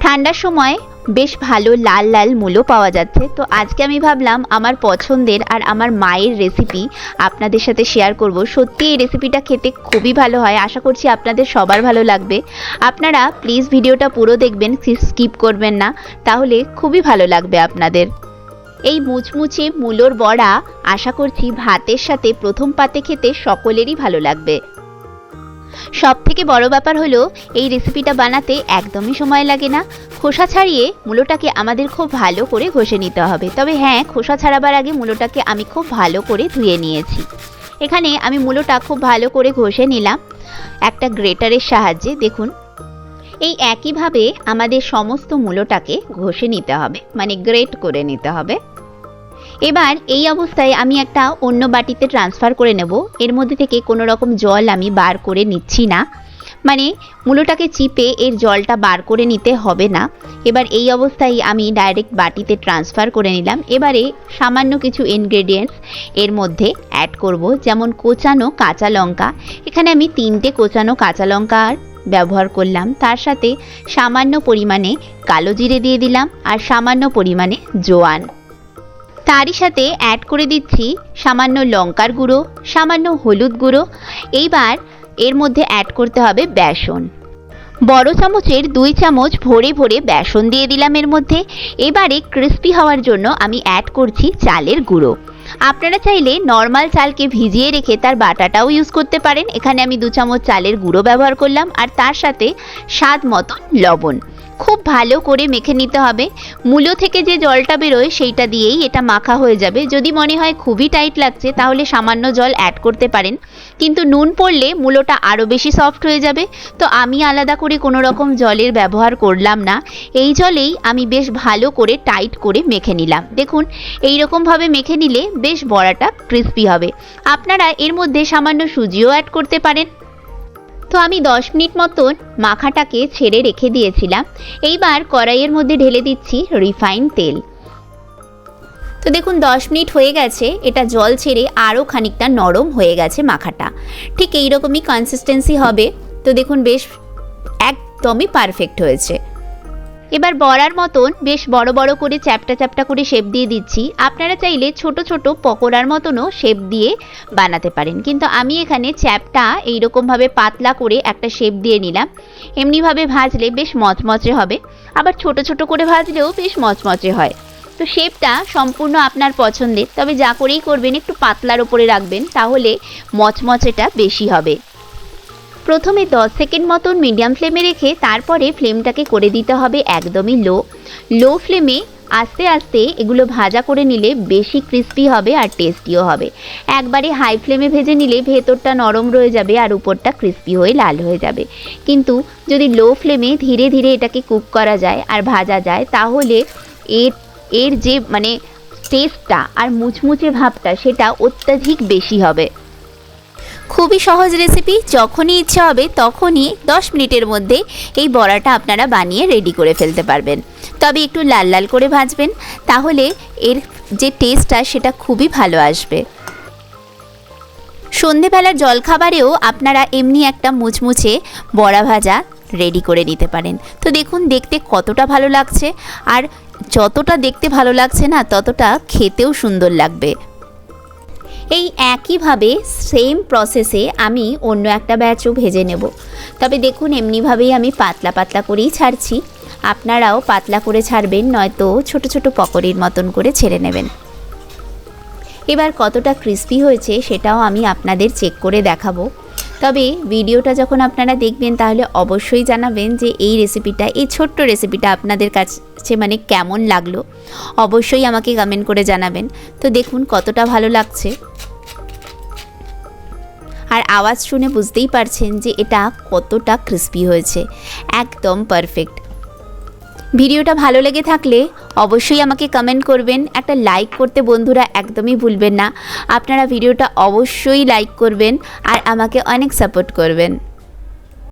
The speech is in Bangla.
ঠান্ডার সময় বেশ ভালো লাল লাল মূলো পাওয়া যাচ্ছে। তো আজকে আমি ভাবলাম আমার পছন্দের আর আমার মায়ের রেসিপি আপনাদের সাথে শেয়ার করব। সত্যি এই রেসিপিটা খেতে খুবই ভালো হয়। আশা করছি আপনাদের সবার ভালো লাগবে। আপনারা প্লিজ ভিডিওটা পুরো দেখবেন স্কিপ করবেন না। তাহলে খুবই ভালো লাগবে আপনাদের। এই মুচমুচে মূলোর বড়া আশা করছি ভাতের সাথে প্রথম পাতে খেতে সকলেরই ভালো লাগবে। সব থেকে বড় ব্যাপার হলো, এই রেসিপিটা বানাতে একদমই সময় লাগে না। খোসা ছাড়িয়ে মূলোটাকে আমাদের খুব ভালো করে ঘষে নিতে হবে। তবে হ্যাঁ খোসা ছাড়াবার আগে মূলোটাকে আমি খুব ভালো করে ধুয়ে নিয়েছি। এখানে আমি মূলোটা খুব ভালো করে ঘষে নিলাম একটা গ্রেটারের সাহায্যে। দেখুন, এই একইভাবে আমাদের সমস্ত মূলোটাকে ঘষে নিতে হবে মানে গ্রেট করে নিতে হবে। এবার এই অবস্থায় আমি একটা অন্য বাটিতে ট্রান্সফার করে নেব। এর মধ্যে থেকে কোনো রকম জল আমি বার করে নিচ্ছি না। মানে মূলোটাকে চিপে এর জলটা বার করে নিতে হবে না। এবার এই অবস্থায় আমি ডাইরেক্ট বাটিতে ট্রান্সফার করে নিলাম। এবারে সামান্য কিছু ইনগ্রেডিয়েন্টস এর মধ্যে অ্যাড করব। যেমন কোচানো কাঁচা লঙ্কা। এখানে আমি তিনটে কোচানো কাঁচা লঙ্কার ব্যবহার করলাম। তার সাথে সামান্য পরিমাণে কালো জিরে দিয়ে দিলাম আর সামান্য পরিমাণে জোয়ান। তারই সাথে অ্যাড করে দিচ্ছি সামান্য লঙ্কার গুঁড়ো, সামান্য হলুদ গুঁড়ো। এইবার এর মধ্যে অ্যাড করতে হবে বেসন। বড় চামচের দুই চামচ ভরে ভরে বেসন দিয়ে দিলাম এর মধ্যে। এবারে ক্রিস্পি হওয়ার জন্য আমি অ্যাড করছি চালের গুঁড়ো। আপনারা চাইলে নর্মাল চালকে ভিজিয়ে রেখে তার বাটাটাও ইউজ করতে পারেন। এখানে আমি দু চামচ চালের গুঁড়ো ব্যবহার করলাম। আর তার সাথে স্বাদ মতন লবণ। খুব ভালো করে মেখে নিতে হবে। মূলো থেকে যে জলটা বেরোয় সেইটা দিয়েই এটা মাখা হয়ে যাবে। যদি মনে হয় খুবই টাইট লাগছে, তাহলে সামান্য জল অ্যাড করতে পারেন। কিন্তু নুন পড়লে মূলোটা আরও বেশি সফট হয়ে যাবে। তো আমি আলাদা করে কোনো রকম জলের ব্যবহার করলাম না। এই জলেই আমি বেশ ভালো করে টাইট করে মেখে নিলাম। দেখুন এই রকমভাবে মেখে নিলে বেশ বড়াটা ক্রিস্পি হবে। আপনারা এর মধ্যে সামান্য সুজিও অ্যাড করতে পারেন। তো আমি দশ মিনিট মতন মাখাটাকে ছেড়ে রেখে দিয়েছিলাম। এইবার কড়াইয়ের মধ্যে ঢেলে দিচ্ছি রিফাইন তেল। তো দেখুন, দশ মিনিট হয়ে গেছে, এটা জল ছেড়ে আরও খানিকটা নরম হয়ে গেছে মাখাটা। ঠিক এইরকমই কনসিস্টেন্সি হবে। তো দেখুন, বেশ একদমই পারফেক্ট হয়েছে। এবার বড়ার মতন বেশ বড় বড় করে চ্যাপটা চ্যাপটা করে শেপ দিয়ে দিচ্ছি। আপনারা চাইলে ছোট ছোট পকোড়ার মতনও শেপ দিয়ে বানাতে পারেন। কিন্তু আমি এখানে চ্যাপটা এইরকমভাবে পাতলা করে একটা শেপ দিয়ে নিলাম। এমনিভাবে ভাজলে বেশ মচমচে হবে। আবার ছোট ছোট করে ভাজলেও বেশ মচমচে হয়। তো শেপটা সম্পূর্ণ আপনার পছন্দের। তবে যা করেই করবেন, একটু পাতলার ওপরে রাখবেন, তাহলে মচমচেটা বেশি হবে। প্রথমে 10 সেকেন্ড মতন মিডিয়াম ফ্লেমে রেখে তারপরে ফ্লেমটাকে করে দিতে হবে একদমই লো লো ফ্লেমে আস্তে আস্তে এগুলো ভাজা করে নিলে বেশি ক্রিস্পি হবে আর টেস্টিও হবে। একবারে হাই ফ্লেমে ভেজে নিলে ভেতরটা নরম রয়ে যাবে আর উপরটা ক্রিস্পি হয়ে লাল হয়ে যাবে। কিন্তু যদি লো ফ্লেমে ধীরে ধীরে এটাকে কুক করা যায় আর ভাজা যায়, তাহলে এর এর যে মানে টেস্টটা আর মুচমুচে ভাবটা সেটা অত্যাধিক বেশি হবে। খুবই সহজ রেসিপি যখনই ইচ্ছা হবে তখনই 10 মিনিটের মধ্যে এই বড়াটা আপনারা বানিয়ে রেডি করে ফেলতে পারবেন। তবে একটু লাল লাল করে ভাজবেন, তাহলে এর যে টেস্টটা সেটা খুবই ভালো আসবে। সন্ধেবেলার জলখাবারেও আপনারা এমনি একটা মুচমুচে বড়া ভাজা রেডি করে নিতে পারেন। তো দেখুন, দেখতে কতটা ভালো লাগছে, আর যতটা দেখতে ভালো লাগছে না, ততটা খেতেও সুন্দর লাগবে। এই একইভাবে সেম প্রসেসে আমি অন্য একটা ব্যাচও ভেজে নেব। তবে দেখুন, এমনিভাবেই আমি পাতলা পাতলা করেই ছাড়ছি। আপনারাও পাতলা করে ছাড়বেন, নয়তো ছোট ছোট পকরির মতন করে ছেড়ে নেবেন। এবার কতটা ক্রিস্পি হয়েছে সেটাও আমি আপনাদের চেক করে দেখাবো। তবে ভিডিওটা যখন আপনারা দেখবেন, তাহলে অবশ্যই জানাবেন যে এই রেসিপিটা এই ছোট্ট রেসিপিটা আপনাদের কাছে মানে কেমন লাগল। অবশ্যই আমাকে কমেন্ট করে জানাবেন। তো দেখুন, কতটা ভালো লাগছে। আর আওয়াজ শুনে বুঝতেই পারছেন যে এটা কতটা ক্রিস্পি হয়েছে। একদম পারফেক্ট ভিডিওটা ভালো লেগে থাকলে অবশ্যই আমাকে কমেন্ট করবেন। একটা লাইক করতে বন্ধুরা একদমই ভুলবেন না। আপনারা ভিডিওটা অবশ্যই লাইক করবেন আর আমাকে অনেক সাপোর্ট করবেন।